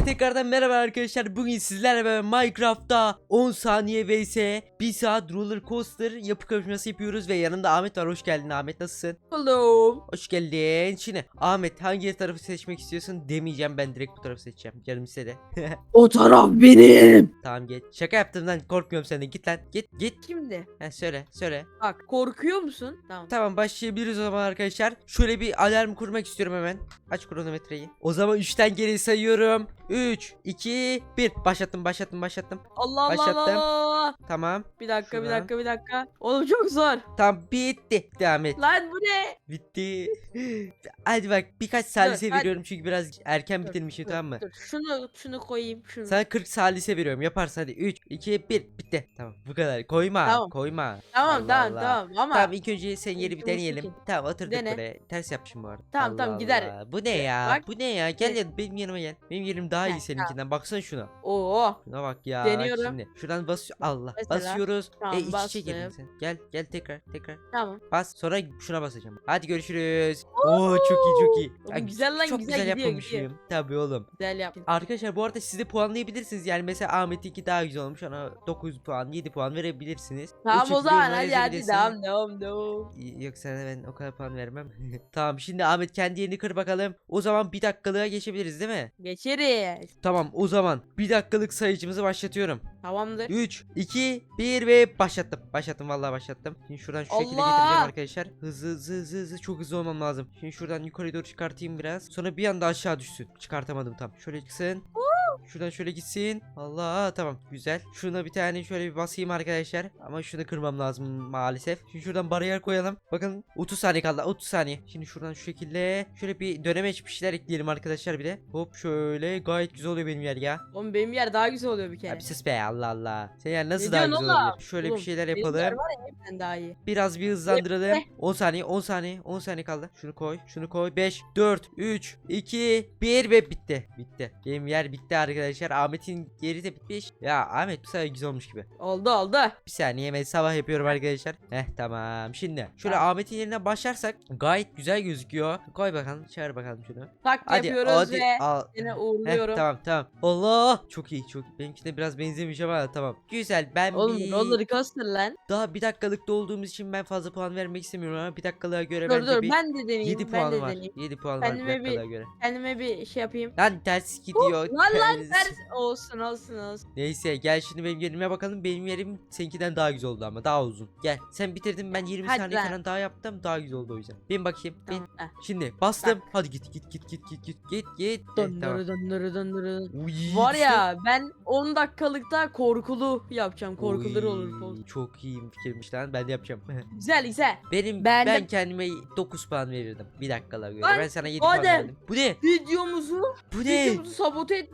Hepinize tekrardan merhaba arkadaşlar. Bugün sizlerle beraber Minecraft'ta 10 saniye vs 1 saat roller coaster yapı kapışması yapıyoruz ve yanımda Ahmet var. Hoş geldin Ahmet nasılsın? Hello. Hoş geldin. Şimdi Ahmet hangi tarafı seçmek istiyorsun demeyeceğim ben direkt bu tarafı seçeceğim. Canım istedi. O taraf benim. tamam geç. Şaka yaptım lan korkmuyorum senden. Git lan. Git git. Şimdi He söyle söyle. bak korkuyor musun? Tamam. Tamam başlayabiliriz o zaman arkadaşlar. Şöyle bir alarm kurmak istiyorum hemen. Aç kronometreyi. O zaman 3'ten geri sayıyorum. 3, 2, 1. Başlattım başlattım başlattım. Allah Allah Başlattım. Allah. Tamam. Bir dakika bir dakika bir dakika. Oğlum çok zor. Tamam bitti. Devam et. Lan bu ne? Bitti. Hadi bak birkaç salise hadi. veriyorum çünkü biraz erken bitirmişim dur, tamam mı? Dur şunu şunu koyayım şunu. Sana 40 salise veriyorum. Yaparsın hadi. 3, 2, 1. Bitti. Tamam bu kadar. Koyma. Tamam. Koyma. Tamam Allah tamam Allah. tamam ama Tamam ilk önce sen yeri bir deneyelim. Tamam oturduk Dene. buraya. Ters yapmışım bu arada. Tamam, tamam, gider. Allah. Bu ne ya? Bak. Bu ne ya? Gel ya benim yanıma gel. Benim yerim daha iyi Heh, seninkinden. Baksana şuna. Oo. Şuna bak ya. Deniyorum. Şimdi şuradan basıyor. Allah. Mesela. Basıyoruz. Tamam, e iç içe girdin sen. Gel gel tekrar tekrar. Tamam. Bas sonra şuna basacağım. Hadi görüşürüz. Oo çok iyi çok iyi. Ya, güzel lan, çok güzel güzel gidiyor, gidiyor. Tabii oğlum. Güzel yaptın. Arkadaşlar bu arada siz de puanlayabilirsiniz. Yani mesela Ahmet'inki daha güzel olmuş. Ona 9 puan 7 puan verebilirsiniz. Tamam o şekilde zaman hadi hadi devam devam. Y- Yok sana ben o kadar puan vermem. tamam şimdi Ahmet kendi yerini kır bakalım. O zaman bir dakikalığa geçebiliriz değil mi? Geçeriz. Tamam o zaman bir dakikalık sayıcımızı başlatıyorum. Tamamdır. 3, 2, 1 ve başlattım. Başlattım vallahi başlattım. Şimdi şuradan şu şekilde Allah! getireceğim arkadaşlar. Hızlı hızlı hızlı hızlı çok hızlı olmam lazım. Şimdi şuradan yukarı doğru çıkartayım biraz. Sonra bir anda aşağı düşsün. Çıkartamadım tam. Şöyle çıksın. Şuradan şöyle gitsin. Allah tamam güzel. Şuna bir tane şöyle bir basayım arkadaşlar. Ama şunu kırmam lazım maalesef. Şimdi şuradan bariyer koyalım. Bakın 30 saniye kaldı. 30 saniye. Şimdi şuradan şu şekilde şöyle bir dönemeç bir şeyler ekleyelim arkadaşlar bir de. Hop şöyle gayet güzel oluyor benim yer ya. Oğlum benim yer daha güzel oluyor bir kere. Abi sus be Allah Allah. Senin yer nasıl Ne daha güzel olabilir? Şöyle Oğlum, bir şeyler Benim yer yapalım. var ya hepten daha iyi. Biraz bir hızlandıralım. 10 saniye 10 saniye 10 saniye kaldı. Şunu koy şunu koy. 5 4 3 2 1 ve bitti. Bitti. Benim yer bitti arkadaşlar. Ahmet'in yeri de bitmiş. Ya Ahmet bu sefer güzel olmuş gibi. Oldu oldu. Bir saniye hemen sabah yapıyorum arkadaşlar. Heh tamam. Şimdi şöyle Tamam. Ahmet'in yerine başlarsak gayet güzel gözüküyor. Koy bakalım çağır bakalım şunu. Tak Hadi yapıyoruz ve al. seni Heh, uğurluyorum. tamam tamam. Allah çok iyi çok iyi. Benimkine biraz benzemiş ama tamam. Güzel ben Oğlum bir roller coaster lan. daha bir dakikalıkta olduğumuz için ben fazla puan vermek istemiyorum ama bir dakikalığa göre Dur bence dur bir ben de deneyeyim. 7 ben puanı de var. deneyeyim. 7 puan var bir Kendime bir- dakikalığa göre. Kendime bir şey yapayım. Lan ters gidiyor. Lan lan ters olsun olsun olsun. Neyse gel şimdi benim yerime bakalım. Benim yerim seninkinden daha güzel oldu ama daha uzun. Gel sen bitirdin ben 20 Hadi saniye lan. falan daha yaptım. Daha güzel oldu o yüzden. Bin bakayım. Tamam. heh. Şimdi bastım. Hadi git git git git git git git git. Döndürü döndürü döndürü. Var ya ben 10 dakikalıkta korkulu yapacağım. Korkulur Oy, olur. Çok iyi fikirmiş lan. Ben de yapacağım. Güzel güzel. Benim Ben ben, de- kendime 9 puan verirdim. Bir dakikalar göre. Lan, ben sana 7 hadi. puan verdim. Bu ne? Videomuzu, Bu ne? videomuzu sabote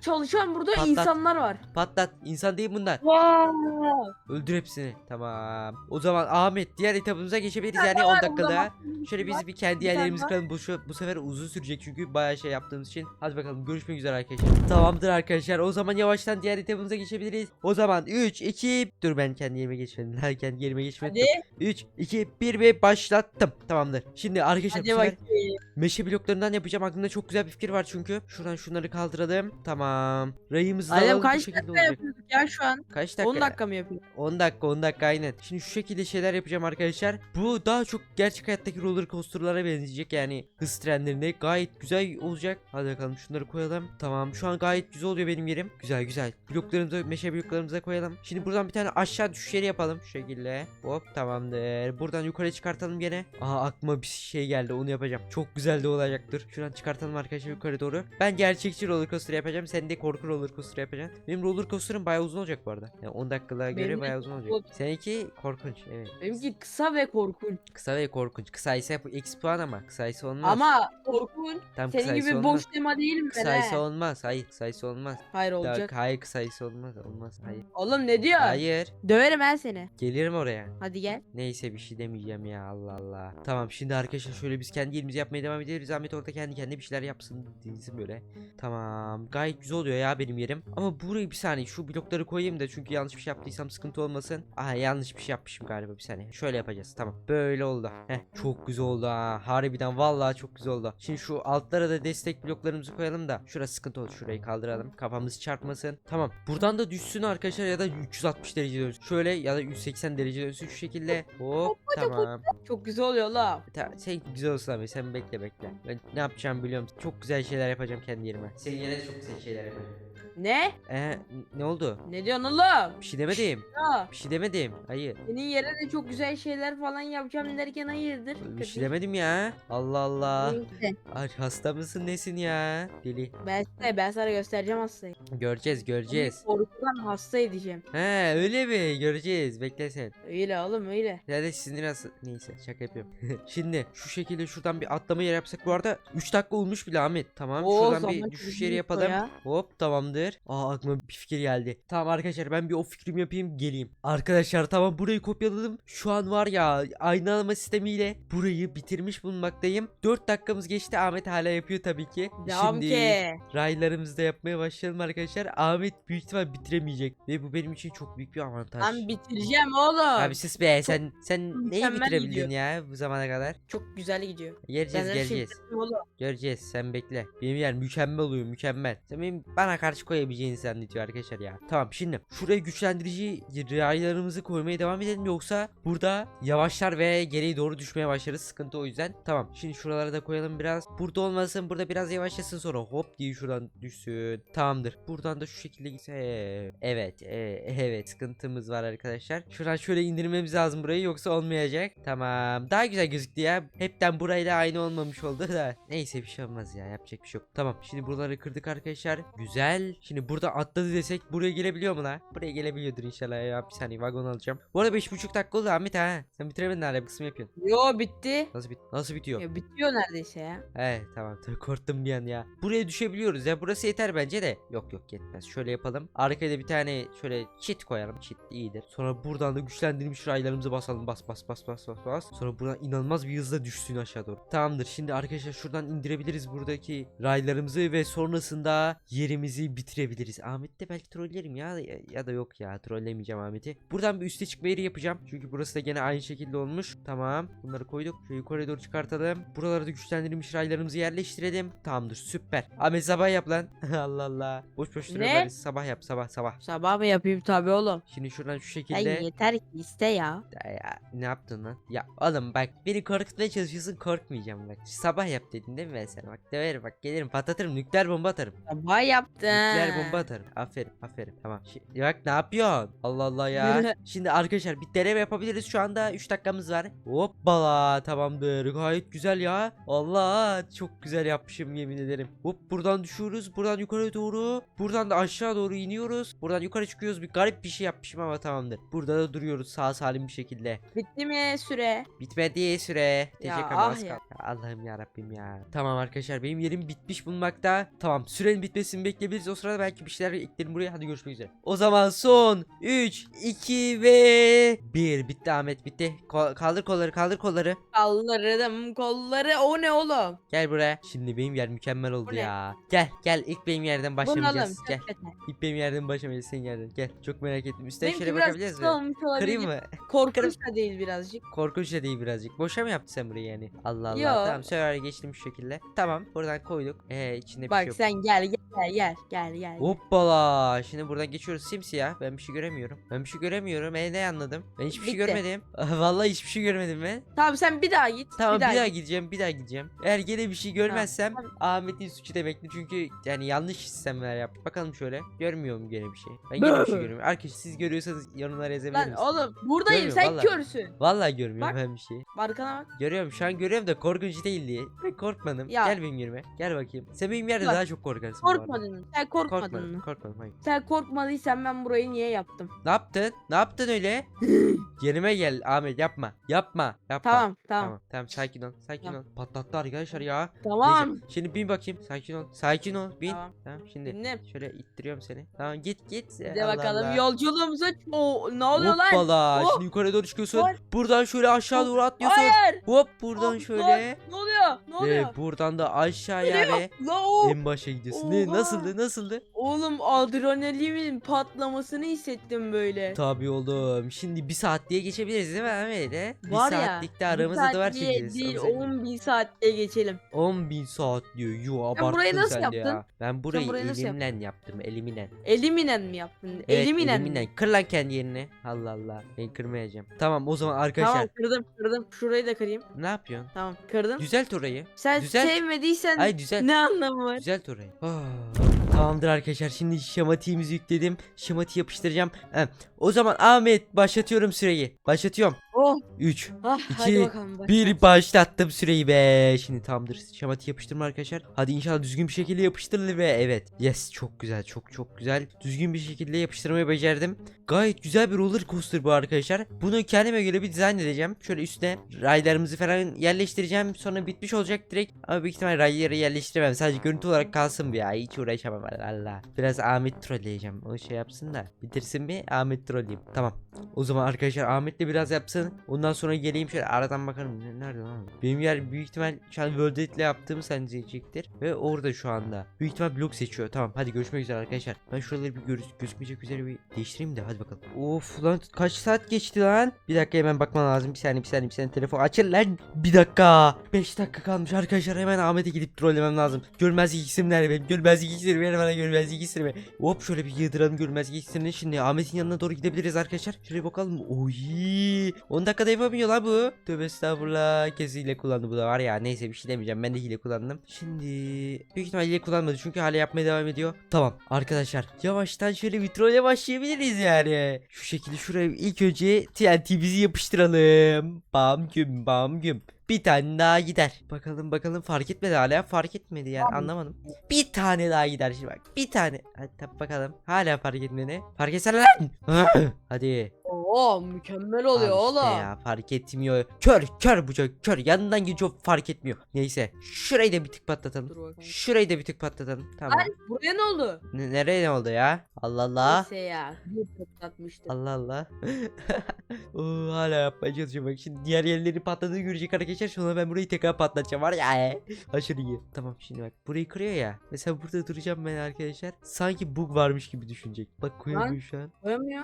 çalışan burada Patlat. insanlar var. Patlat. İnsan değil bunlar. Wow. Öldür hepsini. Tamam. O zaman Ahmet diğer etabımıza geçebiliriz yani 10 dakikada. Şöyle biz bir kendi yerlerimizi kıralım. Bu, şu- bu sefer uzun sürecek çünkü bayağı şey yaptığımız için. Hadi bakalım görüşmek üzere arkadaşlar. Tamamdır arkadaşlar. O zaman yavaştan diğer etabımıza geçebiliriz. O zaman 3 2 dur ben kendi yerime geçmedim. Daha kendi yerime geçmedim. Hadi. 3 2 1 ve başlattım. Tamamdır. Şimdi arkadaşlar bu Hadi sefer bakayım. Meşe bloklarından yapacağım. Aklımda çok güzel bir fikir var çünkü. Şuradan şunları kaldıralım. Tamam. Rayımızı da alalım. Bu kaç şekilde dakika olacak. yapıyorduk ya şu an? Kaç dakika? 10 dakika mı yapıyoruz? 10 dakika 10 dakika aynen. Şimdi şu şekilde şeyler yapacağım arkadaşlar. Bu daha çok gerçek hayattaki roller coaster'lara benzeyecek yani hız trenlerine. Gayet güzel olacak. Hadi bakalım şunları koyalım. Tamam şu an gayet güzel oluyor benim yerim. Güzel güzel. Bloklarımızı meşe bloklarımıza koyalım. Şimdi buradan bir tane aşağı düşüş yeri yapalım. Şu şekilde. Hop tamamdır. Buradan yukarı çıkartalım gene. Aha aklıma bir şey geldi onu yapacağım. Çok güzel de olacaktır. Şuradan çıkartalım arkadaşlar yukarı doğru. Ben gerçekçi roller coaster yapacağım. Sen de korku roller coaster yapacaksın. Benim roller coaster'ım bayağı uzun olacak bu arada. Yani 10 dakikalığa göre Benim bayağı uzun olacak. Seninki korkunç evet. Benimki kısa ve korkunç. Kısa ve korkunç. Kısa ise X puan ama kısa ise olmaz. Ama korkunç. Tam Senin gibi olmaz. boş tema değilim ben Kısa ise he. olmaz. Hayır kısa ise olmaz. Hayır Daha, olacak. hayır kısa ise olmaz. Olmaz. Hayır. Oğlum ne diyor? Hayır. Döverim ben seni. Gelirim oraya. Hadi gel. Neyse bir şey demeyeceğim ya Allah Allah. Tamam şimdi arkadaşlar şöyle biz kendi yerimizi yapmaya devam ederiz. Ahmet orada kendi kendine bir şeyler yapsın dinsin böyle. Tamam gayet güzel oluyor ya benim yerim. Ama burayı bir saniye şu blokları koyayım da çünkü yanlış bir şey yaptıysam sıkıntı olmasın. Aha yanlış bir şey yapmışım galiba bir saniye. Şöyle yapacağız tamam. Böyle oldu. Heh çok güzel oldu ha. Harbiden vallahi çok güzel oldu. Şimdi şu altlara da destek bloklarımızı koyalım da. Şurası sıkıntı oldu. Şurayı kaldıralım. Kafamız çarpmasın. Tamam. Buradan da düşsün arkadaşlar ya da 360 derece dönsün. Şöyle ya da 180 derece dönsün şu şekilde. Hop tamam. Çok güzel oluyor la. Ta, sen güzel olsun abi sen bekle bekle. Ben ne yapacağımı biliyorum. Çok güzel şeyler yapacağım kendi yerime. Senin yerine çok güzel şeyler yapacağım. Ne? Ee, ne oldu? Ne diyorsun oğlum? Bir şey demedim. Ya, Bir şey demedim. Hayır. senin yerine çok güzel şeyler falan yapacağım derken hayırdır? Bir şey demedim ya. Allah Allah. Neyse, Ay hasta mısın nesin ya? Deli. Ben sana, ben sana göstereceğim hastayı. Göreceğiz göreceğiz. Korkudan hasta edeceğim. He öyle mi? Göreceğiz. Bekle sen. Öyle oğlum öyle. Ya da sinir nasıl? Neyse şaka yapıyorum. Şimdi şu şekilde şuradan bir atlama yeri yapsak bu arada 3 dakika olmuş bile Ahmet. Tamam Oo, şuradan bir düşüş yeri yapalım. ya. Hop tamamdır. Aa aklıma bir fikir geldi. Tamam arkadaşlar ben bir o fikrimi yapayım geleyim. Arkadaşlar tamam burayı kopyaladım. Şu an var ya aynı alma sistemiyle burayı bitirmiş bulunmaktayım. 4 dakikamız geçti Ahmet hala yapıyor tabii ki. Devam Şimdi ki. raylarımızı da yapmaya başlayalım arkadaşlar. Ahmet büyük ihtimal bitiremeyecek. Ve bu benim için çok büyük bir avantaj. Ben bitireceğim oğlum. Abi sus be sen sen neyi mükemmel bitirebildin gidiyor. ya bu zamana kadar? Çok güzel gidiyor. Göreceğiz Ben her şeyi bitirdim oğlum. Göreceğiz sen bekle. Benim yer mükemmel oluyor mükemmel. Sen benim bana karşı koyabileceğini zannediyor arkadaşlar ya. Tamam şimdi şuraya güçlendirici raylarımızı koymaya devam edelim yoksa burada yavaşlar ve geriye doğru düşmeye başlarız. Sıkıntı o yüzden. Tamam şimdi şuralara da koyalım biraz. Burada olmasın burada biraz yavaşlasın sonra hop diye şuradan düşsün. Tamamdır. Buradan da şu şekilde gitse. Evet e, evet sıkıntımız var arkadaşlar. Şuradan şöyle indirmemiz lazım burayı yoksa olmayacak. Tamam daha güzel gözüktü ya. Hepten burayla aynı olmamış oldu da. Neyse bir şey olmaz ya yapacak bir şey yok. Tamam şimdi buraları kırdık arkadaşlar. Güzel. Şimdi burada atladı desek buraya gelebiliyor mu la? Buraya gelebiliyordur inşallah ya. Bir saniye vagon alacağım. Bu arada 5.5 dakika oldu Ahmet ha. Sen bitiremedin hala bir kısmı yapıyorsun. Yo bitti. Nasıl bit nasıl bitiyor? Ya bitiyor neredeyse ya. He tamam korktum bir an ya. Buraya düşebiliyoruz ya burası yeter bence de. Yok yok yetmez. Şöyle yapalım. Arkaya da bir tane şöyle çit koyalım. Çit iyidir. Sonra buradan da güçlendirilmiş raylarımızı basalım. Bas bas bas bas bas bas. Sonra buradan inanılmaz bir hızla düşsün aşağı doğru. Tamamdır. Şimdi arkadaşlar şuradan indirebiliriz buradaki raylarımızı ve sonrasında yerimizi bitirebiliriz. Ahmet de belki trollerim ya ya, ya da yok ya trollemeyeceğim Ahmet'i. Buradan bir üste çıkma yeri yapacağım. Çünkü burası da gene aynı şekilde olmuş. Tamam. Bunları koyduk. Şöyle yukarı doğru çıkartalım. Buralara da güçlendirilmiş raylarımızı yerleştirelim. Tamamdır süper. Ahmet sabah yap lan. Allah Allah. Boş boş duruyorlar. Sabah yap sabah sabah. Sabah mı yapayım tabi oğlum. Şimdi şuradan şu şekilde. yeter ki iste ya. Ya, ya, ne yaptın lan? Ya oğlum bak beni korkutmaya çalışıyorsun korkmayacağım bak. Sabah yap dedin değil mi ben sana? Bak döverim bak gelirim patlatırım nükleer bomba atarım. Sabah yaptın. Nükleer bomba atarım. Aferin aferin tamam. Şimdi, bak ne yapıyorsun? Allah Allah ya. Şimdi arkadaşlar bir deneme yapabiliriz şu anda 3 dakikamız var. Hoppala tamamdır gayet güzel ya. Allah çok güzel yapmışım yemin ederim. Hop buradan düşüyoruz buradan yukarı doğru. Buradan da aşağı doğru iniyoruz. Buradan yukarı çıkıyoruz bir garip bir şey yapmışım ama tamamdır. Burada da duruyoruz sağ salim bir şekilde. Bitti mi süre? Bitmedi süre. Teşekkür ederim. ah ya. Allah'ım ya Rabbim ya. Tamam arkadaşlar benim yerim bitmiş bulunmakta. Tamam sürenin bitmesini bekleyebiliriz. O sırada belki bir şeyler eklerim buraya. Hadi görüşmek üzere. O zaman son 3 2 ve 1 bitti Ahmet bitti. Ko- kaldır kolları kaldır kolları. Kaldırdım kolları. O ne oğlum? Gel buraya. Şimdi benim yer mükemmel oldu ne? ya. Gel gel ilk benim yerden başlamayacağız. Gel. İlk benim yerden başlamayacağız senin yerden. Gel. Çok merak ettim. Üstten şöyle bakabiliriz mi? Kırayım mı? Korkunç da değil birazcık. Korkunç da değil birazcık. Boşa mı yaptın sen burayı yani? Allah Allah. Yo. Tamam server'e geçtim şu şekilde. Tamam buradan koyduk. Ee içinde bir şey Bak yok. sen gel gel gel gel gel. Hoppala. Şimdi buradan geçiyoruz simsiyah. Ben bir şey göremiyorum. Ben bir şey göremiyorum. E ne anladım? Ben hiçbir şey Bitti. görmedim. Vallahi hiçbir şey görmedim ben. Tamam sen bir daha git. Tamam bir daha, git. gideceğim. Bir daha gideceğim. Eğer gene bir şey görmezsem tamam. Ahmet'in suçu demektir. Çünkü yani yanlış sistemler yaptık. Bakalım şöyle. Görmüyorum gene bir şey. Ben gene bir şey görmüyorum. Arkadaşlar siz görüyorsanız yorumlara yazabilir Lan misiniz? oğlum buradayım Görmüyorum, sen vallahi. körsün. Vallahi görmüyorum Bak. ben bir şey. Arkana bak. Görüyorum şu an görüyorum da korkunç değil diye. Ben korkmadım. Ya. Gel benim yerime. Gel bakayım. Sen benim yerde Bak, daha çok korkarsın bu arada. Korkmadın mı? Sen korkmadın Korkmadım. mı? Korkmadım. Hayır. Sen korkmadıysan ben burayı niye yaptım? Ne yaptın? Ne yaptın öyle? Yerime gel Ahmet yapma. Yapma. Yapma. Tamam tamam Tamam tamam sakin ol sakin Tamam. ol patlattı arkadaşlar ya tamam. Neyse, şimdi bin bakayım sakin ol sakin ol bin Tamam. tamam, şimdi Dinle. şöyle ittiriyorum seni tamam git git Hadi Allah bakalım Allah. yolculuğumuza o ne oluyor lan? Hoppala Oh! şimdi yukarı doğru çıkıyorsun Lan! buradan şöyle aşağı doğru atlıyorsun Hayır. hop buradan Oh, şöyle Ne oluyor? Ne ve oluyor? buradan da aşağıya ve La o. en başa gidiyorsun ne Oha. nasıldı nasıldı Oğlum adrenalimin patlamasını hissettim böyle. Tabii oğlum şimdi bir saat diye geçebiliriz değil mi Ahmet he? bir Var ya. saatlik de aramızda da var bir saat diye çünkü değil Onu sen- 10 bin saatte geçelim. 10 bin saat diyor. Yo abarttın burayı nasıl sen de yaptın? ya. Ben burayı burayı nasıl elimle yaptım elimle. Eliminen mi yaptın? Evet Eliminen mi? elimle. Kır lan kendi yerini. Allah Allah. Ben kırmayacağım. Tamam o zaman arkadaşlar. Tamam kırdım kırdım. Şurayı da kırayım. Ne yapıyorsun? Tamam kırdım. Düzelt orayı. Sen düzelt. sevmediysen Ay düzelt. ne anlamı var? Düzelt orayı. Ah, Tamamdır arkadaşlar. Şimdi şematiğimizi yükledim. Şematiği yapıştıracağım. Heh. O zaman Ahmet başlatıyorum süreyi. Başlatıyorum. Oh. 3 Ah, İki, hadi bakalım. başla. Bir başlattım süreyi be. Şimdi tamamdır. Şamati yapıştırma arkadaşlar. Hadi inşallah düzgün bir şekilde yapıştırılır ve evet. Yes çok güzel çok çok güzel. Düzgün bir şekilde yapıştırmayı becerdim. Gayet güzel bir roller coaster bu arkadaşlar. Bunu kendime göre bir dizayn edeceğim. Şöyle üstüne raylarımızı falan yerleştireceğim. Sonra bitmiş olacak direkt. Ama büyük ihtimal rayları yerleştiremem. Sadece görüntü olarak kalsın bu ya. Hiç uğraşamam Allah. Biraz Ahmet trolleyeceğim. O şey yapsın da. Bitirsin bir Ahmet trolleyeyim. Tamam. O zaman arkadaşlar Ahmet de biraz yapsın. Ondan sonra geleyim şöyle aradan bakalım. Ne- Nerede lan? Benim yer büyük ihtimal şu an World Edit'le yaptığımı senzecektir. Ve orada şu anda. Büyük ihtimal blok seçiyor. Tamam hadi görüşmek üzere arkadaşlar. Ben şuraları bir görüş gözükmeyecek üzere bir değiştireyim de hadi bakalım. Of lan kaç saat geçti lan? Bir dakika hemen bakman lazım. Bir saniye bir saniye bir saniye telefon açır lan. Bir dakika. 5 dakika kalmış arkadaşlar. Hemen Ahmet'e gidip trollemem lazım. Görmezlik isim nerede benim? Görmezlik iksiri ver bana görmezlik iksiri ver. Hop şöyle bir yıldıralım görmezlik iksirini. Şimdi Ahmet'in yanına doğru gidebiliriz arkadaşlar. Şuraya bakalım. Oy. 10 dakikada yapamıyor lan bu. Tövbe estağfurullah. Kesin hile kullandı bu da var ya. Neyse bir şey demeyeceğim. Ben de hile kullandım. Şimdi büyük ihtimal hile kullanmadı. Çünkü hala yapmaya devam ediyor. Tamam arkadaşlar. Yavaştan şöyle bir trolle başlayabiliriz yani. Şu şekilde şuraya ilk önce TNT'mizi yapıştıralım. Bam güm bam güm. Bir tane daha gider. Bakalım bakalım fark etmedi hala fark etmedi yani Tamam. anlamadım. Bir tane daha gider şimdi bak. Bir tane. Hadi tabi bakalım. Hala fark etmedi. Fark etsene lan. Hadi. Oo mükemmel oluyor Al işte oğlum. ya fark etmiyor. Kör kör bu çocuk kör. Yanından geçiyor fark etmiyor. Neyse. Şurayı da bir tık patlatalım. Dur bakalım. Şurayı da bir tık patlatalım. Tamam. Buraya ne oldu? Ne- nereye ne oldu ya? Allah Allah. Neyse ya. Bir patlatmıştı. Allah Allah. Oo, hala yapmaya çalışıyorum bak şimdi diğer yerleri patladığını görecek arkadaşlar sonra ben burayı tekrar patlatacağım var ya aşırı iyi tamam şimdi bak burayı kırıyor ya mesela burada duracağım ben arkadaşlar sanki bug varmış gibi düşünecek bak koyamıyor şu an Koyamıyor.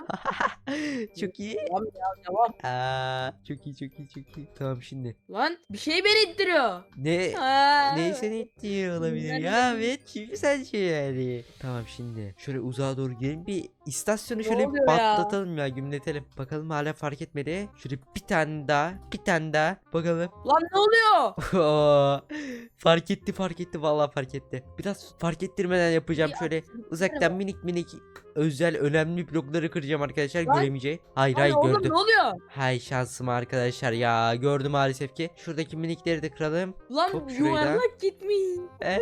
çok iyi. Devam ya devam. Aa, çok iyi çok iyi çok iyi. Tamam şimdi. Lan bir şey beni ittiriyor. ne? Ha. ne seni ittiği olabilir? Ya evet kim sence yani. Tamam şimdi. Şöyle uzağa doğru gidelim. Bir istasyonu Ne şöyle ya? patlatalım ya gümletelim. Bakalım hala fark etmedi. Şöyle bir tane daha bir tane daha. Bakalım. Lan ne oluyor? Fark etti fark etti. Vallahi fark etti. Biraz fark ettirmeden yapacağım Ya, şöyle uzaktan minik minik özel önemli blokları kıracağım arkadaşlar. Lan- göremeyeceği hayır Lan hayır oğlum gördü ne oluyor? hay şansım arkadaşlar ya. Gördüm maalesef ki. Şuradaki minikleri de kıralım. Lan Hop, şurayı da. yuvarlak gitmiş. Eee,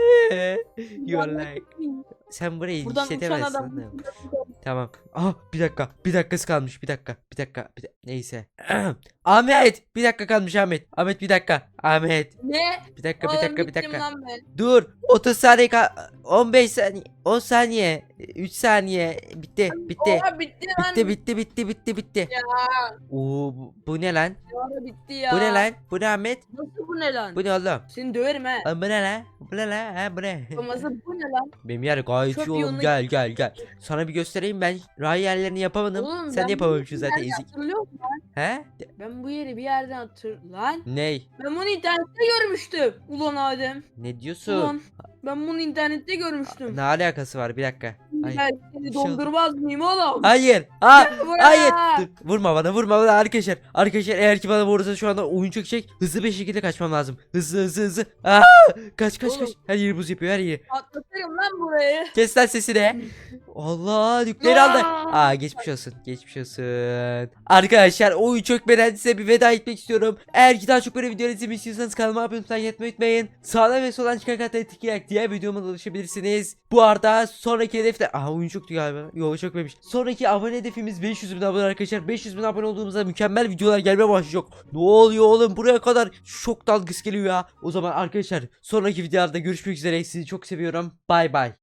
Yuvarlak. Yuvarlak gitmiş. Sen burayı Buradan uçan işletemezsin adam. Tamam. Ah bir dakika. Bir dakikası kalmış. Bir dakika. Bir dakika. Bir da- Neyse. Ahmet. Bir dakika kalmış Ahmet. Ahmet bir dakika. Ahmet. Ne? Bir dakika bir Oğlum dakika bir bittim dakika. lan ben. Dur. 30 saniye kal 15 saniye. 10 saniye. 3 saniye. Bitti. Bitti. Oha bitti lan. Bitti bitti bitti bitti bitti. Oo bu, bu ne lan? Ya bitti ya. Bu ne lan? Bu ne Ahmet? Nasıl bu ne lan? Bu ne oğlum? Seni döverim he. Lan bu ne lan? Bu ne lan? Ha bu ne? Olmazsa bu ne lan? Benim yer gayet Çöp iyi oğlum. yoluna Gel gel gel. Sana bir göstereyim ben. Ray yerlerini yapamadım. Oğlum, Sen ben yapamamışsın bunu zaten yerden ezik. He? Ben bu yeri bir yerden hatır... Lan Ney? ben bunu internette görmüştüm. Ulan Adem. Ne diyorsun? Ulan ben bunu internette görmüştüm. Ne alakası var? Bir dakika. Ay. Ben seni şey dondurmaz mıyım oğlum? Hayır. Ha, hayır. Dur, vurma bana, vurma bana arkadaşlar. Arkadaşlar eğer ki bana vurursa şu anda oyun çökecek. Hızlı bir şekilde kaçmam lazım. Hızlı hızlı hızlı. Aa, kaç kaç kaç. Oğlum. Her yeri buz yapıyor, her yeri. Patlatırım lan burayı. Kes lan sesini. Allah nükleer aldı. Aa geçmiş olsun. Geçmiş olsun. Arkadaşlar oyun çok beğendi size bir veda etmek istiyorum. Eğer ki daha çok böyle videolar izlemek istiyorsanız kanalıma abone olmayı etmeyi unutmayın. Sağdan ve soldan çıkan kartları tıklayarak diğer videoma da ulaşabilirsiniz. Bu arada sonraki hedefler... Aha oyun çoktu galiba. Yok çökmemiş. Sonraki abone hedefimiz 500 bin abone arkadaşlar. 500 bin abone olduğumuzda mükemmel videolar gelmeye başlayacak. Ne oluyor oğlum buraya kadar şok dalgası geliyor ya. O zaman arkadaşlar sonraki videolarda görüşmek üzere. Sizi çok seviyorum. Bay bay.